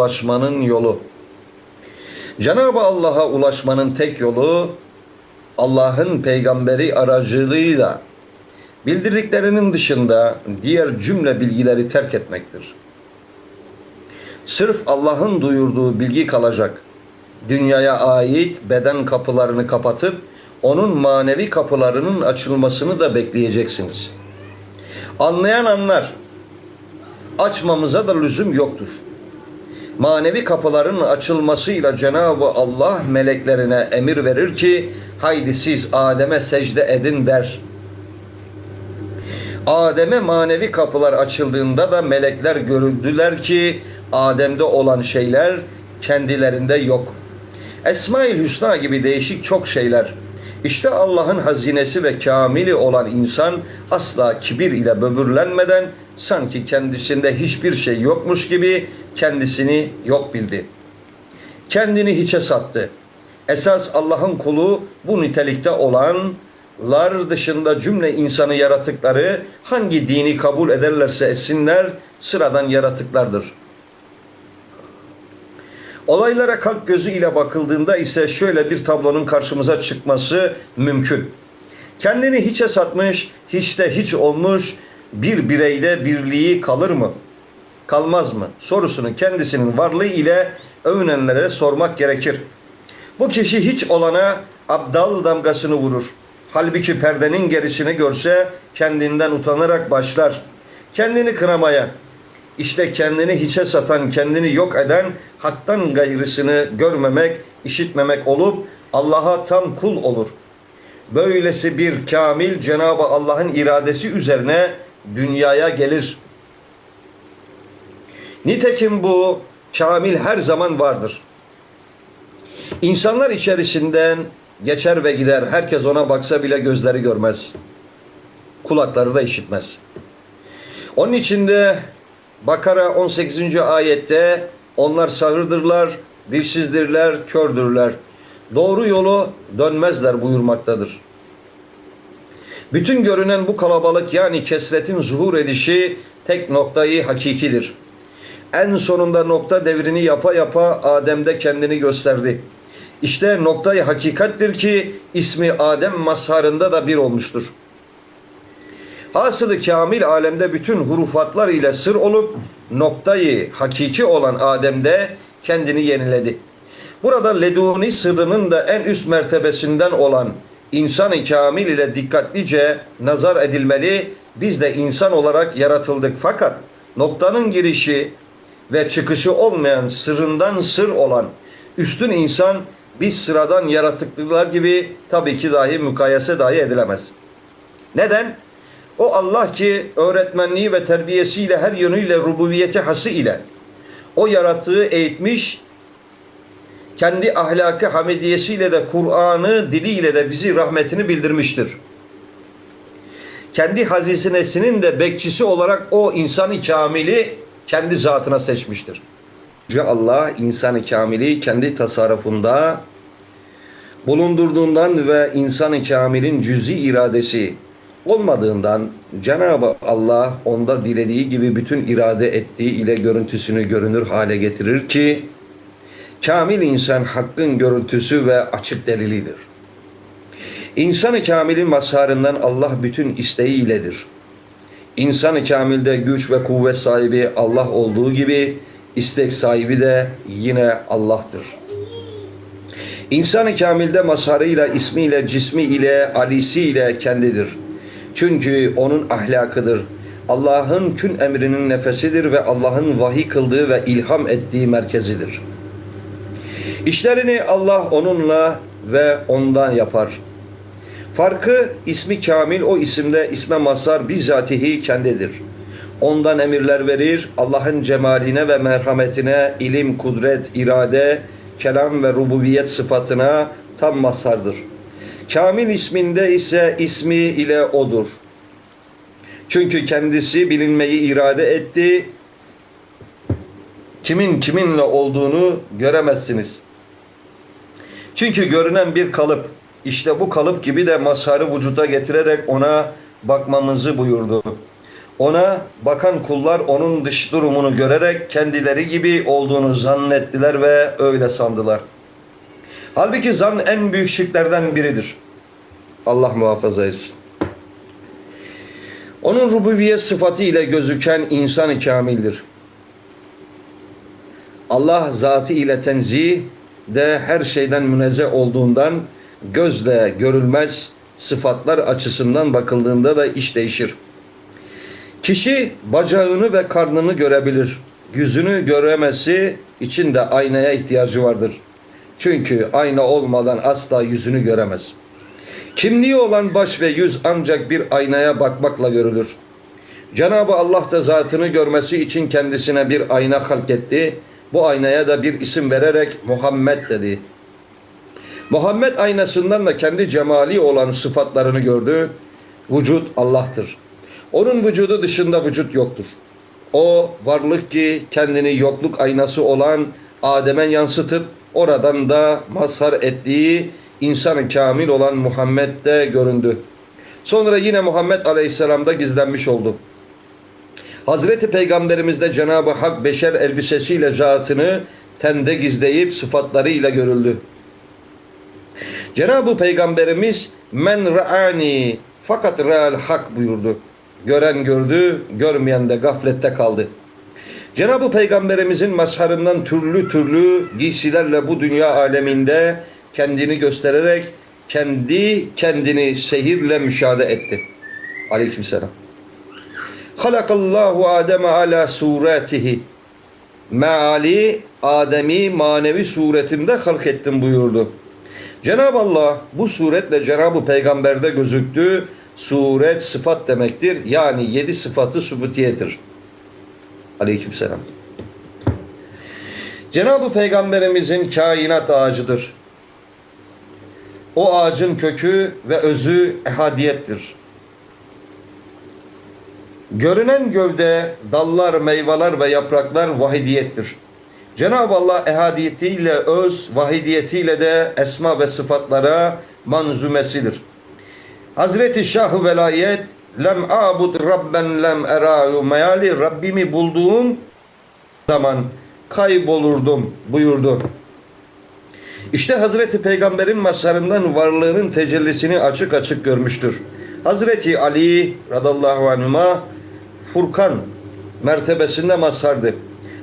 ulaşmanın yolu. Cenab-ı Allah'a ulaşmanın tek yolu Allah'ın peygamberi aracılığıyla bildirdiklerinin dışında diğer cümle bilgileri terk etmektir. Sırf Allah'ın duyurduğu bilgi kalacak. Dünyaya ait beden kapılarını kapatıp onun manevi kapılarının açılmasını da bekleyeceksiniz. Anlayan anlar. Açmamıza da lüzum yoktur. Manevi kapıların açılmasıyla Cenab-ı Allah meleklerine emir verir ki haydi siz Adem'e secde edin der. Adem'e manevi kapılar açıldığında da melekler görüldüler ki Adem'de olan şeyler kendilerinde yok. Esma-ül Hüsna gibi değişik çok şeyler. İşte Allah'ın hazinesi ve kamili olan insan asla kibir ile böbürlenmeden sanki kendisinde hiçbir şey yokmuş gibi kendisini yok bildi. Kendini hiçe sattı. Esas Allah'ın kulu bu nitelikte olanlar dışında cümle insanı yaratıkları hangi dini kabul ederlerse etsinler sıradan yaratıklardır. Olaylara kalp gözü ile bakıldığında ise şöyle bir tablonun karşımıza çıkması mümkün. Kendini hiçe satmış, hiçte hiç olmuş bir bireyde birliği kalır mı? Kalmaz mı? Sorusunu kendisinin varlığı ile övünenlere sormak gerekir. Bu kişi hiç olana abdal damgasını vurur. Halbuki perdenin gerisini görse kendinden utanarak başlar. Kendini kınamaya, işte kendini hiçe satan, kendini yok eden, haktan gayrısını görmemek, işitmemek olup Allah'a tam kul olur. Böylesi bir kamil Cenab-ı Allah'ın iradesi üzerine dünyaya gelir. Nitekim bu kamil her zaman vardır. İnsanlar içerisinden geçer ve gider. Herkes ona baksa bile gözleri görmez. Kulakları da işitmez. Onun içinde Bakara 18. ayette onlar sağırdırlar, dilsizdirler, kördürler. Doğru yolu dönmezler buyurmaktadır. Bütün görünen bu kalabalık yani kesretin zuhur edişi tek noktayı hakikidir. En sonunda nokta devrini yapa yapa Adem'de kendini gösterdi. İşte noktayı hakikattir ki ismi Adem mazharında da bir olmuştur. Hasılı kamil alemde bütün hurufatlar ile sır olup noktayı hakiki olan Adem'de kendini yeniledi. Burada leduni sırrının da en üst mertebesinden olan insan-ı kamil ile dikkatlice nazar edilmeli. Biz de insan olarak yaratıldık fakat noktanın girişi ve çıkışı olmayan sırrından sır olan üstün insan biz sıradan yaratıklılar gibi tabii ki dahi mukayese dahi edilemez. Neden? O Allah ki öğretmenliği ve terbiyesiyle her yönüyle rububiyeti hası ile o yaratığı eğitmiş, kendi ahlakı hamidiyesiyle de Kur'an'ı diliyle de bizi rahmetini bildirmiştir. Kendi hazinesinin de bekçisi olarak o insanı kamili kendi zatına seçmiştir. Yüce Allah insanı kamili kendi tasarrufunda bulundurduğundan ve insanı kamilin cüzi iradesi olmadığından Cenab-ı Allah onda dilediği gibi bütün irade ettiği ile görüntüsünü görünür hale getirir ki kamil insan hakkın görüntüsü ve açık delilidir. İnsanı kamilin mazharından Allah bütün isteği iledir. İnsanı kamilde güç ve kuvvet sahibi Allah olduğu gibi istek sahibi de yine Allah'tır. İnsanı kamilde mazharıyla, ismiyle, cismiyle, alisiyle kendidir. Çünkü onun ahlakıdır. Allah'ın kün emrinin nefesidir ve Allah'ın vahiy kıldığı ve ilham ettiği merkezidir. İşlerini Allah onunla ve ondan yapar. Farkı ismi kamil o isimde isme mazhar bizzatihi kendidir. Ondan emirler verir, Allah'ın cemaline ve merhametine, ilim, kudret, irade, kelam ve rububiyet sıfatına tam mazhardır. Kamil isminde ise ismi ile odur. Çünkü kendisi bilinmeyi irade etti. Kimin kiminle olduğunu göremezsiniz. Çünkü görünen bir kalıp, işte bu kalıp gibi de mazharı vücuda getirerek ona bakmamızı buyurdu. Ona bakan kullar onun dış durumunu görerek kendileri gibi olduğunu zannettiler ve öyle sandılar. Halbuki zan en büyük şirklerden biridir. Allah muhafaza etsin. Onun rububiyet sıfatı ile gözüken insan-ı kamildir. Allah zatı ile tenzih de her şeyden münezzeh olduğundan gözle görülmez sıfatlar açısından bakıldığında da iş değişir. Kişi bacağını ve karnını görebilir. Yüzünü göremesi için de aynaya ihtiyacı vardır. Çünkü ayna olmadan asla yüzünü göremez. Kimliği olan baş ve yüz ancak bir aynaya bakmakla görülür. Cenab-ı Allah da zatını görmesi için kendisine bir ayna halk etti. Bu aynaya da bir isim vererek Muhammed dedi. Muhammed aynasından da kendi cemali olan sıfatlarını gördü. Vücut Allah'tır. Onun vücudu dışında vücut yoktur. O varlık ki kendini yokluk aynası olan Adem'e yansıtıp oradan da mazhar ettiği insanı kamil olan Muhammed'de göründü. Sonra yine Muhammed Aleyhisselam'da gizlenmiş oldu. Hazreti Peygamberimizde Cenab-ı Hak beşer elbisesiyle zatını tende gizleyip sıfatlarıyla görüldü. Cenab-ı Peygamberimiz men ra'ani fakat real hak buyurdu. Gören gördü, görmeyen de gaflette kaldı. Cenab-ı Peygamberimizin mazharından türlü türlü giysilerle bu dünya aleminde kendini göstererek kendi kendini sehirle müşahede etti. Aleykümselam. Halakallahu Adem'e ala suretihi. Meali Adem'i manevi suretinde halk ettim buyurdu. Cenab-ı Allah bu suretle Cenab-ı Peygamber'de gözüktü. Suret sıfat demektir. Yani yedi sıfatı subutiyetir. Aleykümselam. Cenab-ı Peygamberimizin kainat ağacıdır. O ağacın kökü ve özü ehadiyettir. Görünen gövde, dallar, meyveler ve yapraklar vahidiyettir. Cenab-ı Allah ehadiyetiyle öz, vahidiyetiyle de esma ve sıfatlara manzumesidir. Hazreti Şah-ı Velayet lem abud rabben lem erahu meali Rabbimi bulduğum zaman kaybolurdum buyurdu. İşte Hazreti Peygamber'in mazharından varlığının tecellisini açık açık görmüştür. Hazreti Ali radallahu anhuma Furkan mertebesinde mazhardı.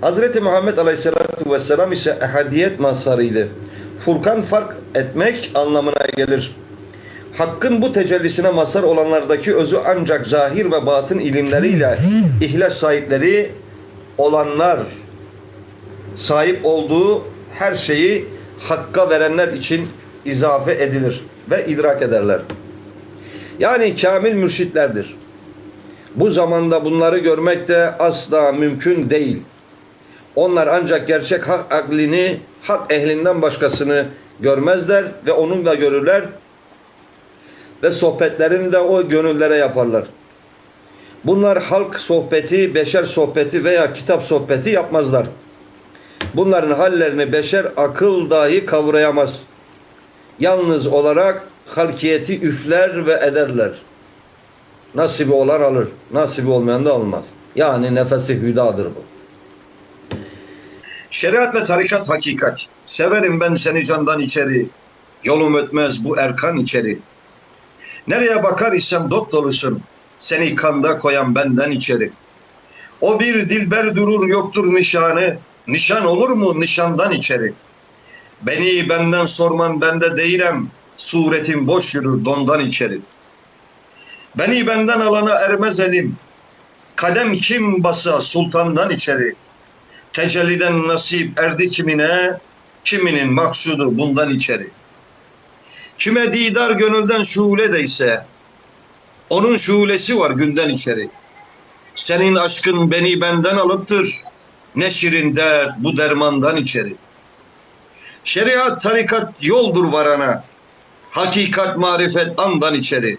Hazreti Muhammed Aleyhisselatü Vesselam ise ehadiyet mazharıydı. Furkan fark etmek anlamına gelir. Hakkın bu tecellisine mazhar olanlardaki özü ancak zahir ve batın ilimleriyle ihlas sahipleri olanlar sahip olduğu her şeyi hakka verenler için izafe edilir ve idrak ederler. Yani kamil mürşitlerdir. Bu zamanda bunları görmek de asla mümkün değil. Onlar ancak gerçek hak aklini, hak ehlinden başkasını görmezler ve onunla görürler ve sohbetlerini de o gönüllere yaparlar. Bunlar halk sohbeti, beşer sohbeti veya kitap sohbeti yapmazlar. Bunların hallerini beşer akıl dahi kavrayamaz. Yalnız olarak halkiyeti üfler ve ederler. Nasibi olan alır, nasibi olmayan da almaz. Yani nefesi hüdadır bu. Şeriat ve tarikat hakikat. Severim ben seni candan içeri. Yolum ötmez bu erkan içeri. Nereye bakar isem dop dolusun. Seni kanda koyan benden içeri. O bir dilber durur yoktur nişanı. Nişan olur mu nişandan içeri. Beni benden sorman bende değilim. Suretim boş yürür dondan içeri. Beni benden alana ermez elim. Kadem kim basa sultandan içeri. Tecelliden nasip erdi kimine, kiminin maksudu bundan içeri. Kime didar gönülden şule deyse, onun şulesi var günden içeri. Senin aşkın beni benden alıptır, ne şirin dert bu dermandan içeri. Şeriat tarikat yoldur varana, hakikat marifet andan içeri.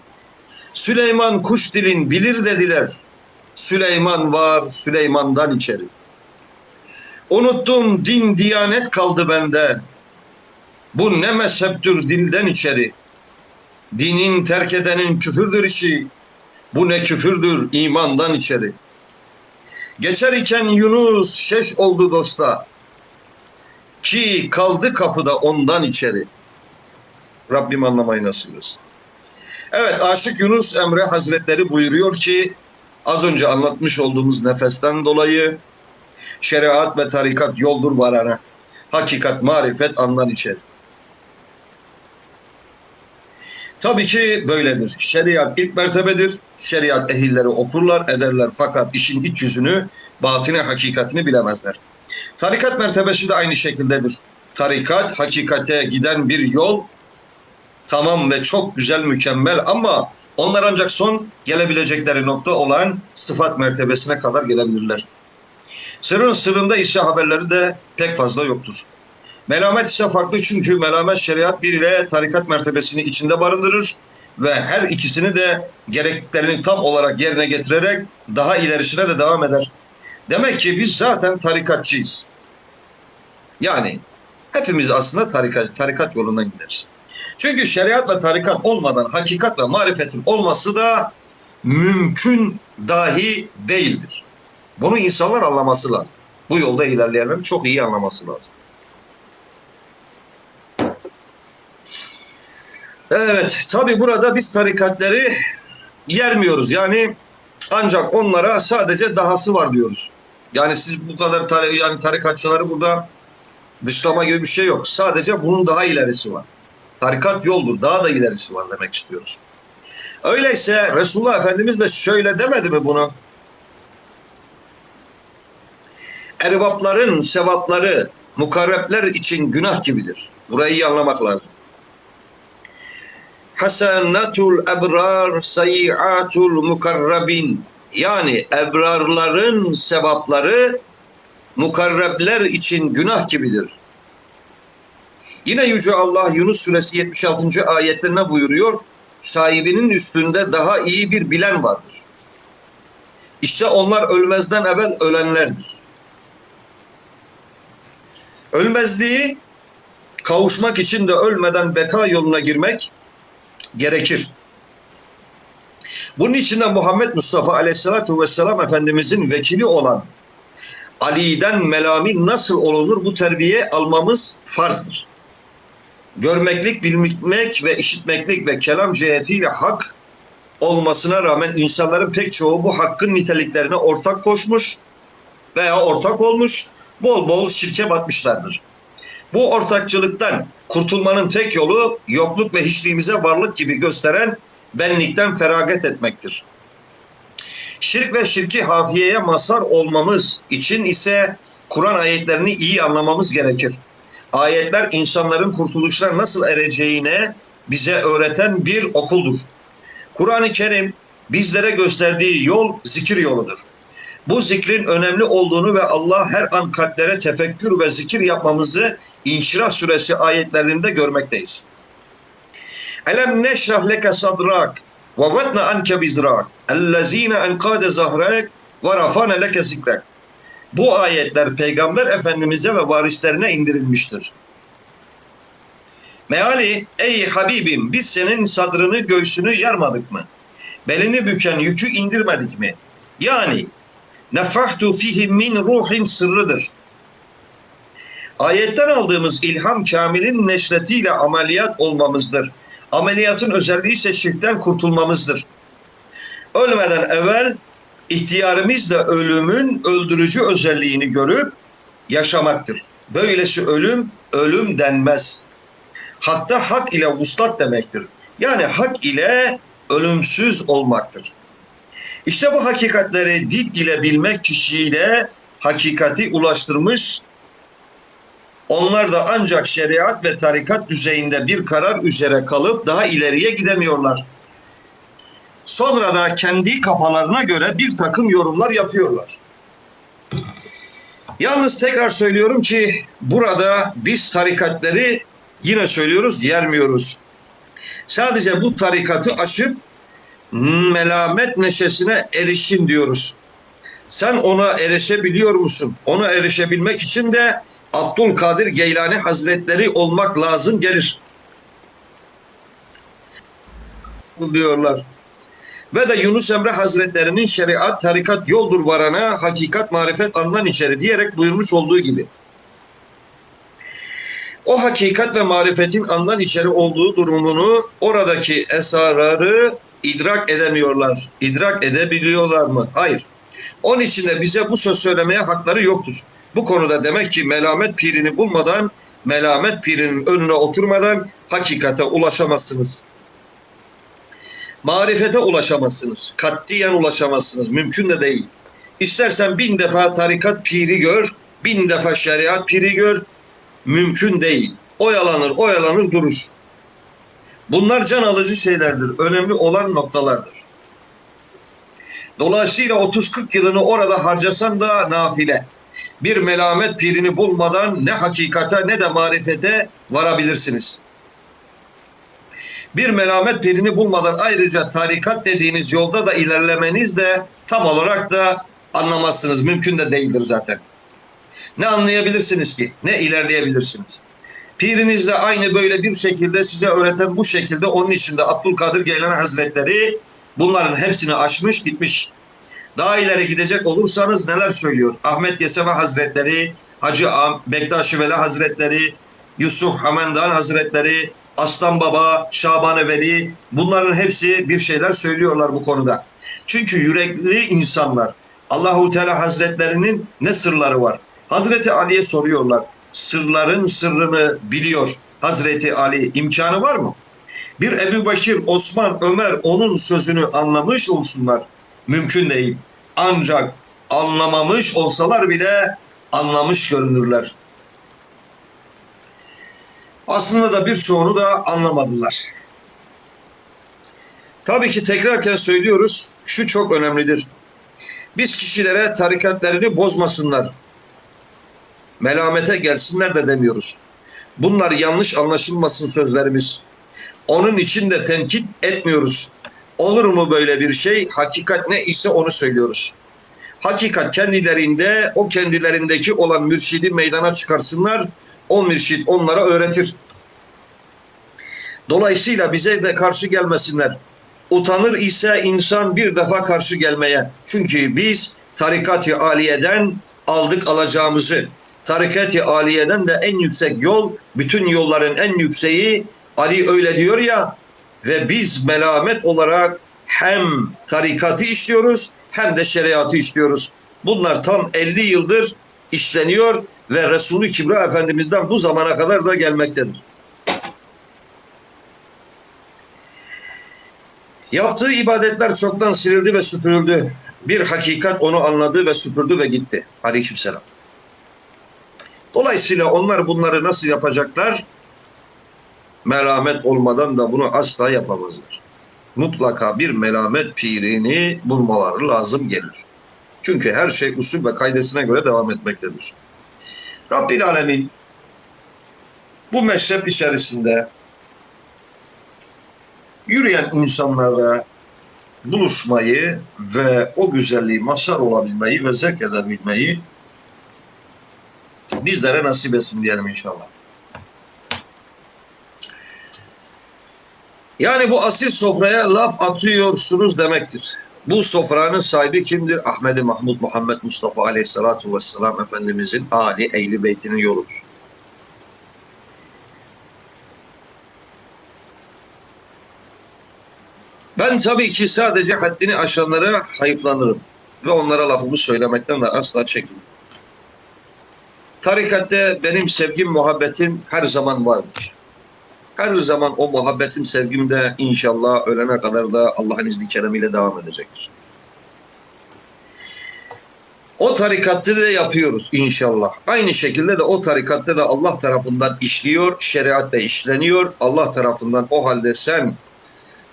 Süleyman kuş dilin bilir dediler, Süleyman var Süleyman'dan içeri. Unuttum din diyanet kaldı bende. Bu ne mezheptür dilden içeri. Dinin terk edenin küfürdür işi. Bu ne küfürdür imandan içeri. Geçer iken Yunus şeş oldu dosta. Ki kaldı kapıda ondan içeri. Rabbim anlamayı nasip. Evet Aşık Yunus Emre Hazretleri buyuruyor ki az önce anlatmış olduğumuz nefesten dolayı şeriat ve tarikat yoldur varana. Hakikat, marifet andan içeri. Tabii ki böyledir. Şeriat ilk mertebedir. Şeriat ehilleri okurlar, ederler fakat işin iç yüzünü, batine hakikatini bilemezler. Tarikat mertebesi de aynı şekildedir. Tarikat hakikate giden bir yol tamam ve çok güzel, mükemmel ama onlar ancak son gelebilecekleri nokta olan sıfat mertebesine kadar gelebilirler. Sırrın sırrında ise haberleri de pek fazla yoktur. Melamet ise farklı çünkü melamet şeriat bir ile tarikat mertebesini içinde barındırır ve her ikisini de gereklerini tam olarak yerine getirerek daha ilerisine de devam eder. Demek ki biz zaten tarikatçıyız. Yani hepimiz aslında tarikat, tarikat yolundan gideriz. Çünkü şeriat ve tarikat olmadan hakikat ve marifetin olması da mümkün dahi değildir. Bunu insanlar anlaması lazım. Bu yolda ilerleyenlerin çok iyi anlaması lazım. Evet, tabi burada biz tarikatları yermiyoruz. Yani ancak onlara sadece dahası var diyoruz. Yani siz bu kadar tar yani tarikatçıları burada dışlama gibi bir şey yok. Sadece bunun daha ilerisi var. Tarikat yoldur, daha da ilerisi var demek istiyoruz. Öyleyse Resulullah Efendimiz de şöyle demedi mi bunu? Erbapların sevapları mukarrepler için günah gibidir. Burayı iyi anlamak lazım. Hasenatul ebrar sayyiatul mukarrabin yani ebrarların sevapları mukarrepler için günah gibidir. Yine Yüce Allah Yunus suresi 76. ayette ne buyuruyor? Sahibinin üstünde daha iyi bir bilen vardır. İşte onlar ölmezden evvel ölenlerdir. Ölmezliği kavuşmak için de ölmeden beka yoluna girmek gerekir. Bunun için de Muhammed Mustafa Aleyhisselatü Vesselam Efendimizin vekili olan Ali'den melami nasıl olunur bu terbiye almamız farzdır. Görmeklik, bilmek ve işitmeklik ve kelam cihetiyle hak olmasına rağmen insanların pek çoğu bu hakkın niteliklerine ortak koşmuş veya ortak olmuş, bol bol şirke batmışlardır. Bu ortakçılıktan kurtulmanın tek yolu yokluk ve hiçliğimize varlık gibi gösteren benlikten feragat etmektir. Şirk ve şirki hafiyeye mazhar olmamız için ise Kur'an ayetlerini iyi anlamamız gerekir. Ayetler insanların kurtuluşlar nasıl ereceğine bize öğreten bir okuldur. Kur'an-ı Kerim bizlere gösterdiği yol zikir yoludur. Bu zikrin önemli olduğunu ve Allah her an kalplere tefekkür ve zikir yapmamızı İnşirah suresi ayetlerinde görmekteyiz. Elem neşrah leke sadrak ve vatna anke bizrak ellezine enkade zahrak ve rafane leke zikrek. Bu ayetler Peygamber Efendimiz'e ve varislerine indirilmiştir. Meali, ey Habibim biz senin sadrını göğsünü yarmadık mı? Belini büken yükü indirmedik mi? Yani nefahtu fihi min ruhin sırrıdır. Ayetten aldığımız ilham kamilin neşretiyle ameliyat olmamızdır. Ameliyatın özelliği ise şirkten kurtulmamızdır. Ölmeden evvel ihtiyarımızla ölümün öldürücü özelliğini görüp yaşamaktır. Böylesi ölüm, ölüm denmez. Hatta hak ile vuslat demektir. Yani hak ile ölümsüz olmaktır. İşte bu hakikatleri dil ile bilmek kişiyle hakikati ulaştırmış, onlar da ancak şeriat ve tarikat düzeyinde bir karar üzere kalıp daha ileriye gidemiyorlar. Sonra da kendi kafalarına göre bir takım yorumlar yapıyorlar. Yalnız tekrar söylüyorum ki burada biz tarikatları yine söylüyoruz yermiyoruz. Sadece bu tarikatı aşıp melamet neşesine erişin diyoruz. Sen ona erişebiliyor musun? Ona erişebilmek için de Abdülkadir Geylani Hazretleri olmak lazım gelir. Diyorlar. Ve de Yunus Emre Hazretlerinin şeriat, tarikat yoldur varana, hakikat, marifet andan içeri diyerek buyurmuş olduğu gibi. O hakikat ve marifetin andan içeri olduğu durumunu, oradaki esrarı idrak edemiyorlar. İdrak edebiliyorlar mı? Hayır. Onun için de bize bu söz söylemeye hakları yoktur. Bu konuda demek ki melamet pirini bulmadan, melamet pirinin önüne oturmadan hakikate ulaşamazsınız. Marifete ulaşamazsınız. Katliyen ulaşamazsınız. Mümkün de değil. İstersen bin defa tarikat piri gör, bin defa şeriat piri gör. Mümkün değil. Oyalanır, oyalanır durur. Bunlar can alıcı şeylerdir. Önemli olan noktalardır. Dolayısıyla 30-40 yılını orada harcasan da nafile. Bir melamet pirini bulmadan ne hakikate ne de marifete varabilirsiniz. Bir melamet pirini bulmadan ayrıca tarikat dediğiniz yolda da ilerlemeniz de tam olarak da anlamazsınız. Mümkün de değildir zaten. Ne anlayabilirsiniz ki? Ne ilerleyebilirsiniz? Piriniz de aynı böyle bir şekilde size öğreten bu şekilde onun içinde Abdülkadir Geylani Hazretleri bunların hepsini aşmış gitmiş. Daha ileri gidecek olursanız neler söylüyor? Ahmet Yesevi Hazretleri, Hacı Bektaşi Veli Hazretleri, Yusuf Hamendan Hazretleri, Aslan Baba, Şaban Veli bunların hepsi bir şeyler söylüyorlar bu konuda. Çünkü yürekli insanlar Allahu Teala Hazretlerinin ne sırları var? Hazreti Ali'ye soruyorlar. Sırların sırrını biliyor Hazreti Ali. imkanı var mı? Bir Ebu Bekir, Osman, Ömer onun sözünü anlamış olsunlar. Mümkün değil. Ancak anlamamış olsalar bile anlamış görünürler. Aslında da birçoğunu da anlamadılar. Tabii ki tekrarken söylüyoruz, şu çok önemlidir. Biz kişilere tarikatlerini bozmasınlar, melamete gelsinler de demiyoruz. Bunlar yanlış anlaşılmasın sözlerimiz. Onun için de tenkit etmiyoruz. Olur mu böyle bir şey? Hakikat ne ise onu söylüyoruz. Hakikat kendilerinde, o kendilerindeki olan mürşidi meydana çıkarsınlar. O mürşid onlara öğretir. Dolayısıyla bize de karşı gelmesinler. Utanır ise insan bir defa karşı gelmeye. Çünkü biz tarikat-ı aliyeden aldık alacağımızı. Tarikat-ı aliyeden de en yüksek yol, bütün yolların en yükseği Ali öyle diyor ya ve biz melamet olarak hem tarikatı işliyoruz hem de şeriatı işliyoruz. Bunlar tam 50 yıldır işleniyor ve Resulü Kibra Efendimiz'den bu zamana kadar da gelmektedir. Yaptığı ibadetler çoktan silindi ve süpürüldü. Bir hakikat onu anladı ve süpürdü ve gitti. Aleykümselam. Dolayısıyla onlar bunları nasıl yapacaklar? Melamet olmadan da bunu asla yapamazlar. Mutlaka bir melamet pirini bulmaları lazım gelir. Çünkü her şey usul ve kaidesine göre devam etmektedir. Rabbil Alemin bu meşrep içerisinde yürüyen insanlarla buluşmayı ve o güzelliği mazhar olabilmeyi ve zevk edebilmeyi bizlere nasip etsin diyelim inşallah. Yani bu asil sofraya laf atıyorsunuz demektir. Bu sofranın sahibi kimdir? Ahmet-i Mahmud Muhammed Mustafa Aleyhisselatu Vesselam Efendimizin Ali Ehli Beytinin yoludur. Ben tabii ki sadece haddini aşanlara hayıflanırım ve onlara lafımı söylemekten de asla çekinmem. Tarikatte benim sevgim, muhabbetim her zaman vardır. Her zaman o muhabbetim, sevgim de inşallah ölene kadar da Allah'ın izni keremiyle devam edecektir. O tarikatte de yapıyoruz inşallah. Aynı şekilde de o tarikatte de Allah tarafından işliyor, şeriat da işleniyor. Allah tarafından o halde sen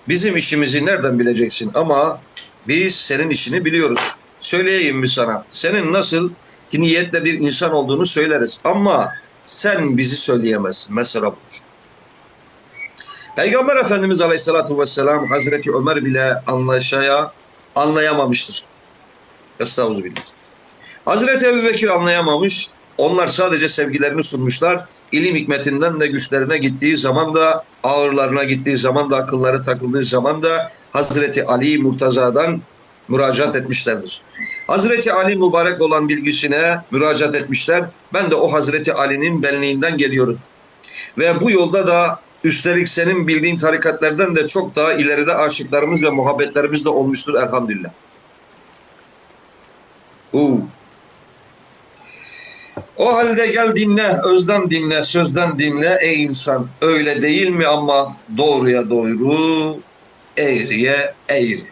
bizim işimizi nereden bileceksin ama biz senin işini biliyoruz. Söyleyeyim mi sana? Senin nasıl niyetle bir insan olduğunu söyleriz ama sen bizi söyleyemezsin. Mesela budur. Peygamber Efendimiz Aleyhisselatü Vesselam Hazreti Ömer bile anlaşaya anlayamamıştır. Estağfurullah. Hazreti Ebu Bekir anlayamamış. Onlar sadece sevgilerini sunmuşlar. İlim hikmetinden de güçlerine gittiği zaman da ağırlarına gittiği zaman da akılları takıldığı zaman da Hazreti Ali Murtaza'dan müracaat etmişlerdir. Hazreti Ali mübarek olan bilgisine müracaat etmişler. Ben de o Hazreti Ali'nin benliğinden geliyorum. Ve bu yolda da üstelik senin bildiğin tarikatlerden de çok daha ileride aşıklarımız ve muhabbetlerimiz de olmuştur elhamdülillah. Uu. O halde gel dinle, özden dinle, sözden dinle ey insan. Öyle değil mi ama doğruya doğru, eğriye eğri.